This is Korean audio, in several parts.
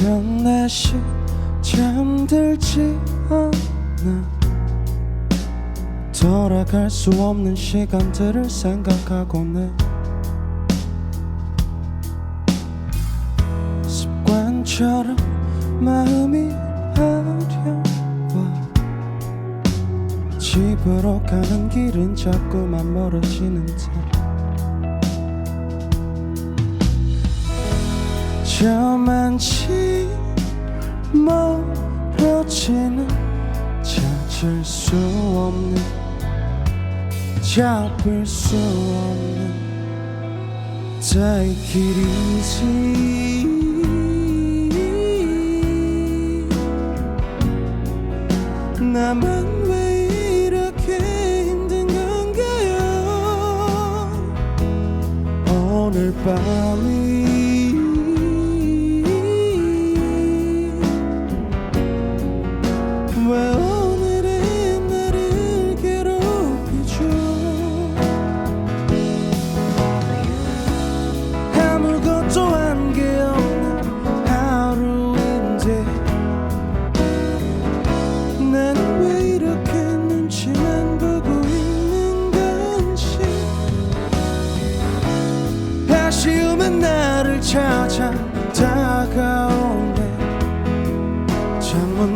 새벽 4시 잠들지 않아. 돌아갈 수 없는 시간들을 생각하곤 해 습관처럼 마음이 아려와 집으로 가는 길은 자꾸만 멀어지는데 저만치 멀어지는 찾을 수 없는 잡을 수 없는 다의 길이지. 나만 왜 이렇게 힘든 건가요 오늘 밤이 왜 오늘의 나를 괴롭히죠? 아무것도 한 게 없는 하루인데 나는 왜 이렇게 눈치만 보고 있는 건지? 아쉬움은 나를 찾아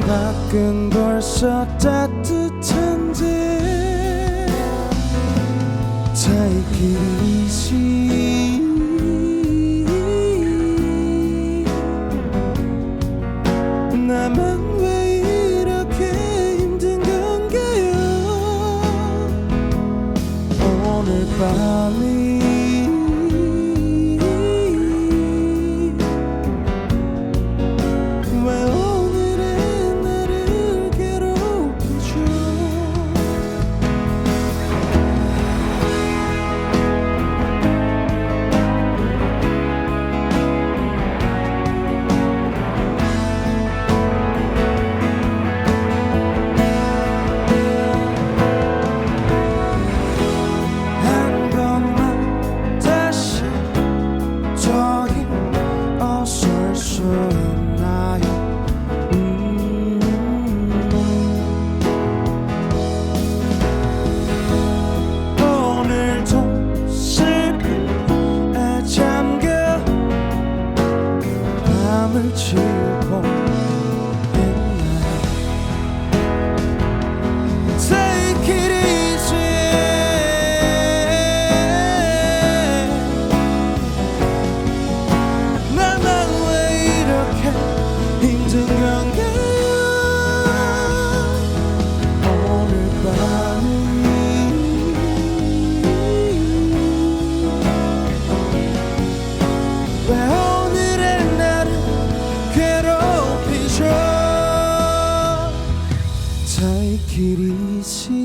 밖은 벌써 따뜻한데 다의 길이 길이 지.